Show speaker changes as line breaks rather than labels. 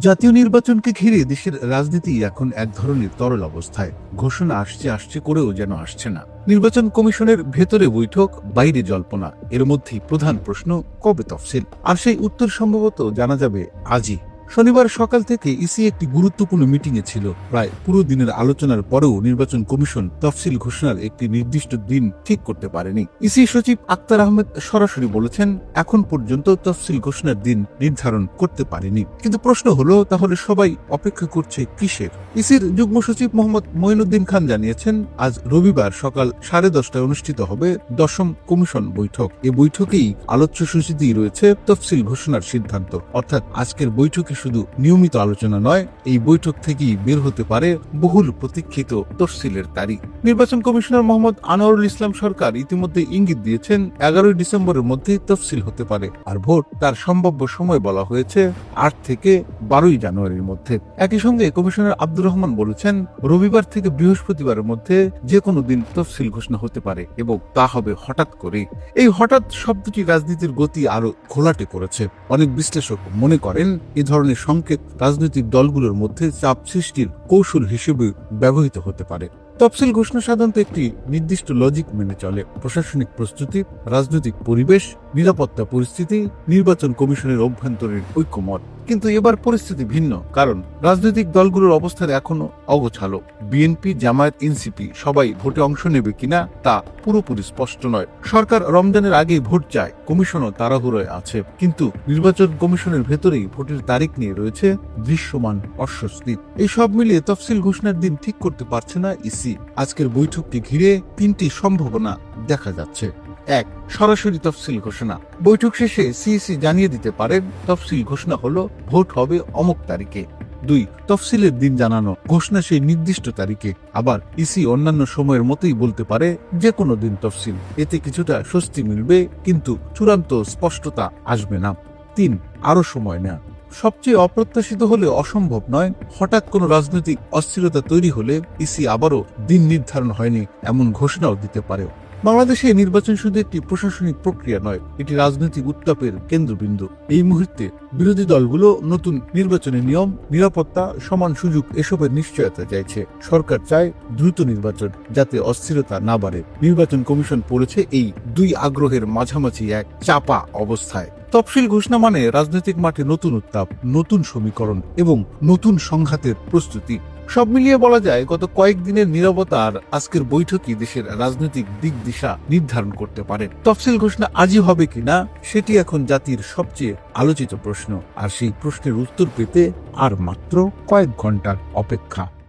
জাতীয় নির্বাচনকে ঘিরে দেশের রাজনীতি এখন এক ধরনের তরল অবস্থায়। ঘোষণা আসছে আসছে করেও যেন আসছে না। নির্বাচন কমিশনের ভেতরে বৈঠক, বাইরে জল্পনা, এর মধ্যেই প্রধান প্রশ্ন, কবে তফসিল? আর সেই উত্তর সম্ভবত জানা যাবে আজই। শনিবার সকাল থেকে ইসি একটি গুরুত্বপূর্ণ মিটিংয়ে ছিল। প্রায় পুরো দিনের আলোচনার পরেও নির্বাচন কমিশন তফসিল ঘোষণার একটি নির্দিষ্ট দিন ঠিক করতে পারেনি। ইসি সচিব আক্তার আহমেদ সরাসরি বলেছেন, এখন পর্যন্ত তফসিল ঘোষণার দিন নির্ধারণ করতে পারেনি। কিন্তু প্রশ্ন হলো, তাহলে সবাই অপেক্ষা করছে কিসের? ইসির যুগ্ম সচিব মোহাম্মদ মঈনুদ্দিন খান জানিয়েছেন, আজ রবিবার সকাল সাড়ে দশটায় অনুষ্ঠিত হবে দশম কমিশন বৈঠক। এ বৈঠকেই আলোচ্য সূচিতেই রয়েছে তফসিল ঘোষণার সিদ্ধান্ত। অর্থাৎ আজকের বৈঠকে শুধু নিয়মিত আলোচনা নয়, এই বৈঠক থেকেই বের হতে পারে বহুল প্রতীক্ষিত তফসিলের তারিখ। নির্বাচন কমিশনার মোহাম্মদ আনোয়ারুল ইসলাম সরকার ইতিমধ্যে ইঙ্গিত দিয়েছেন, এগারোই ডিসেম্বরের মধ্যে তফসিল হতে পারে, আর ভোট তার সম্ভাব্য সময় বলা হয়েছে আট থেকে বারোই জানুয়ারির মধ্যে। একই সঙ্গে কমিশনার আব্দুর রহমান বলেছেন, রবিবার থেকে বৃহস্পতিবারের মধ্যে যে কোনো দিন তফসিল ঘোষণা হতে পারে এবং তা হবে হঠাৎ করে। এই হঠাৎ শব্দটি রাজনীতির গতি আরও ঘোলাটে করেছে। অনেক বিশ্লেষক মনে করেন, এ ধরনের সংকেত রাজনৈতিক দলগুলোর মধ্যে চাপ সৃষ্টির কৌশল হিসেবে ব্যবহৃত হতে পারে। তফসিল ঘোষণা সাধারণত একটি নির্দিষ্ট লজিক মেনে চলে। প্রশাসনিক প্রস্তুতি, রাজনৈতিক পরিবেশ নিরাপত্তা পরিস্থিতি, নির্বাচন কমিশনের অভ্যন্তরীণ ঐক্যমত। কিন্তু এবার পরিস্থিতি ভিন্ন, কারণ রাজনৈতিক দলগুলোর অবস্থান এখনও অগোছালো। বিএনপি জামায়াত এনসিপি সবাই ভোটে অংশ নেবে কিনা তা পুরোপুরি স্পষ্ট নয়। সরকার রমজানের আগেই ভোট চায়, কমিশনও তাড়াহুড়োয় আছে। কিন্তু নির্বাচন কমিশনের ভেতরেই ভোটের তারিখ নিয়ে রয়েছে দৃশ্যমান অস্বস্তি। এই সব মিলিয়ে তফসিল ঘোষণার দিন ঠিক করতে পারছে না ইসি আজকের বৈঠকটি ঘিরে তিনটি সম্ভাবনা দেখা যাচ্ছে। এক, সরাসরি তফসিল ঘোষণা। বৈঠক শেষে সিইসি জানিয়ে দিতে পারেন তফসিল ঘোষণা হলো ভোট হবে অমুক তারিখে। দুই, তফসিলের দিন জানানো, ঘোষণা সেই নির্দিষ্ট তারিখে। আবার ইসি অন্যান্য সময়ের মতোই বলতে পারে যে কোনো দিন তফসিল। এতে কিছুটা স্বস্তি মিলবে, কিন্তু চূড়ান্ত স্পষ্টতা আসবে না। তিন আরও সময় নেয়া। সবচেয়ে অপ্রত্যাশিত হলে অসম্ভব নয়, হঠাৎ কোনো রাজনৈতিক অস্থিরতা তৈরি হলে ইসি আবারও দিন নির্ধারণ হয়নি, এমন ঘোষণাও দিতে পারে বাংলাদেশে নির্বাচন শুধু একটি প্রশাসনিক প্রক্রিয়া নয়, এটি রাজনৈতিক উত্তাপের কেন্দ্রবিন্দু। এই মুহূর্তে বিরোধী দলগুলো নতুন নির্বাচনের নিয়ম, নিরাপত্তা, সমান সুযোগ এসবের নিশ্চয়তা চাইছে। সরকার চায় দ্রুত নির্বাচন, যাতে অস্থিরতা না বাড়ে। নির্বাচন কমিশন পড়েছে এই দুই আগ্রহের মাঝামাঝি এক চাপা অবস্থায়। তফসিল ঘোষণা মানে রাজনৈতিক মাঠে নতুন উত্তাপ, নতুন সমীকরণ এবং নতুন সংঘাতের প্রস্তুতি। সব মিলিয়ে বলা যায়, গত কয়েকদিনের নিরবতা আর আজকের বৈঠকই দেশের রাজনৈতিক দিক দিশা নির্ধারণ করতে পারে। তফসিল ঘোষণা আজই হবে কিনা সেটি এখন জাতির সবচেয়ে আলোচিত প্রশ্ন। আর সেই প্রশ্নের উত্তর পেতে আর মাত্র কয়েক ঘণ্টার অপেক্ষা।